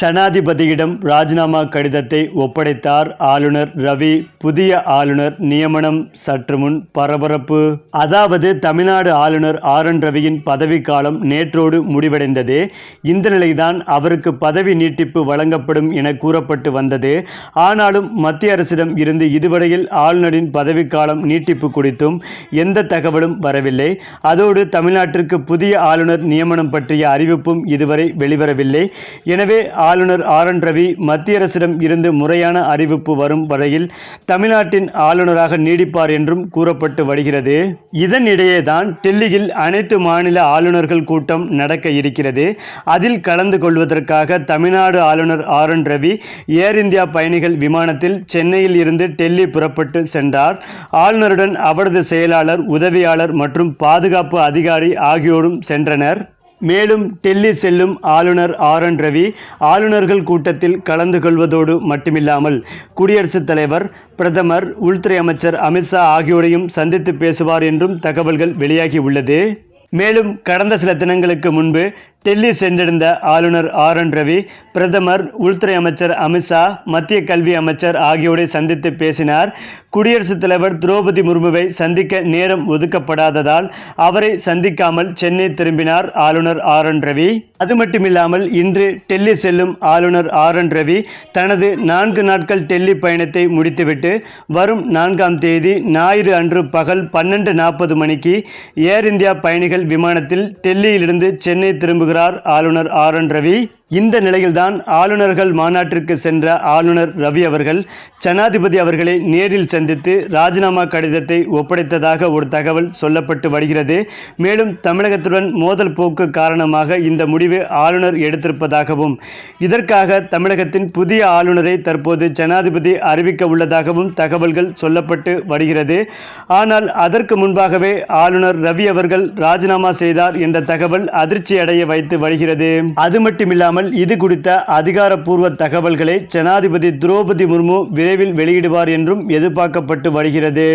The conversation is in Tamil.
ஜனாதிபதியிடம் ராஜினாமா கடிதத்தை ஒப்படைத்தார் ஆளுநர் ரவி. புதிய ஆளுநர் நியமனம் சற்று முன் பரபரப்பு. அதாவது தமிழ்நாடு ஆளுநர் ஆர் என் ரவியின் பதவிக்காலம் நேற்றோடு முடிவடைந்தது. இந்த நிலைதான் அவருக்கு பதவி நீட்டிப்பு வழங்கப்படும் என கூறப்பட்டு வந்தது. ஆனாலும் மத்திய அரசிடம் இருந்து இதுவரையில் ஆளுநரின் பதவிக்காலம் நீட்டிப்பு குறித்தும் எந்த தகவலும் வரவில்லை. அதோடு தமிழ்நாட்டிற்கு புதிய ஆளுநர் நியமனம் பற்றிய அறிவிப்பும் இதுவரை வெளிவரவில்லை. எனவே ஆளுநர் ஆர். என். ரவி மத்திய அரசிடம் இருந்து முறையான அறிவிப்பு வரும் வரையில் தமிழ்நாட்டின் ஆளுநராக நீடிப்பார் என்றும் கூறப்பட்டு வருகிறது. இதனிடையேதான் டெல்லியில் அனைத்து மாநில ஆளுநர்கள் கூட்டம் நடக்க இருக்கிறது. அதில் கலந்து கொள்வதற்காக தமிழ்நாடு ஆளுநர் R. N. Ravi Air India பயணிகள் விமானத்தில் சென்னையில் இருந்து டெல்லி புறப்பட்டு சென்றார். ஆளுநருடன் அவரது செயலாளர் உதவியாளர் மற்றும் பாதுகாப்பு அதிகாரி ஆகியோரும் சென்றனர். மேலும் டெல்லி செல்லும் ஆளுநர் ஆர் என் ரவி ஆளுநர்கள் கூட்டத்தில் கலந்து கொள்வதோடு மட்டுமில்லாமல் குடியரசுத் தலைவர் பிரதமர் உள்துறை அமைச்சர் அமித்ஷா ஆகியோரையும் சந்தித்து பேசுவார் என்றும் தகவல்கள் வெளியாகி உள்ளது. மேலும் கடந்த சில தினங்களுக்கு முன்பு டெல்லி சென்றிருந்த ஆளுநர் ஆர் என் ரவி பிரதமர் உள்துறை அமைச்சர் அமித்ஷா மத்திய கல்வி அமைச்சர் ஆகியோரை சந்தித்து பேசினார். குடியரசுத் தலைவர் திரௌபதி முர்முவை சந்திக்க நேரம் ஒதுக்கப்படாததால் அவரை சந்திக்காமல் சென்னை திரும்பினார் ஆளுநர் ஆர் என் ரவி. அது மட்டுமில்லாமல் இன்று டெல்லி செல்லும் ஆளுநர் ஆர் என் ரவி தனது நான்கு நாட்கள் டெல்லி பயணத்தை முடித்துவிட்டு வரும் நான்காம் தேதி ஞாயிறு அன்று பகல் பன்னெண்டு நாற்பது மணிக்கு ஏர் இந்தியா பயணிகள் விமானத்தில் டெல்லியிலிருந்து சென்னை திரும்புகிறார். கொடுக்கிறார் ஆளுநர் ஆர் என் ரவி. இந்த நிலையில்தான் ஆளுநர்கள் மாநாட்டிற்கு சென்ற ஆளுநர் ரவி அவர்கள் ஜனாதிபதி அவர்களை நேரில் சந்தித்து ராஜினாமா கடிதத்தை ஒப்படைத்ததாக ஒரு தகவல் சொல்லப்பட்டு வருகிறது. மேலும் தமிழகத்துடன் மோதல் போக்கு காரணமாக இந்த முடிவு ஆளுநர் எடுத்திருப்பதாகவும் இதற்காக தமிழகத்தின் புதிய ஆளுநரை தற்போது ஜனாதிபதி அறிவிக்க உள்ளதாகவும் தகவல்கள் சொல்லப்பட்டு வருகிறது. ஆனால் அதற்கு முன்பாகவே ஆளுநர் ரவி அவர்கள் ராஜினாமா செய்தார் என்ற தகவல் அதிர்ச்சி அடைய வைத்து வருகிறது. அது மட்டுமில்லாமல் இது குறித்த அதிகாரப்பூர்வ தகவல்களை ஜனாதிபதி திரௌபதி முர்மு விரைவில் வெளியிடுவார் என்றும் எதிர்பார்க்கப்பட்டு வருகிறது.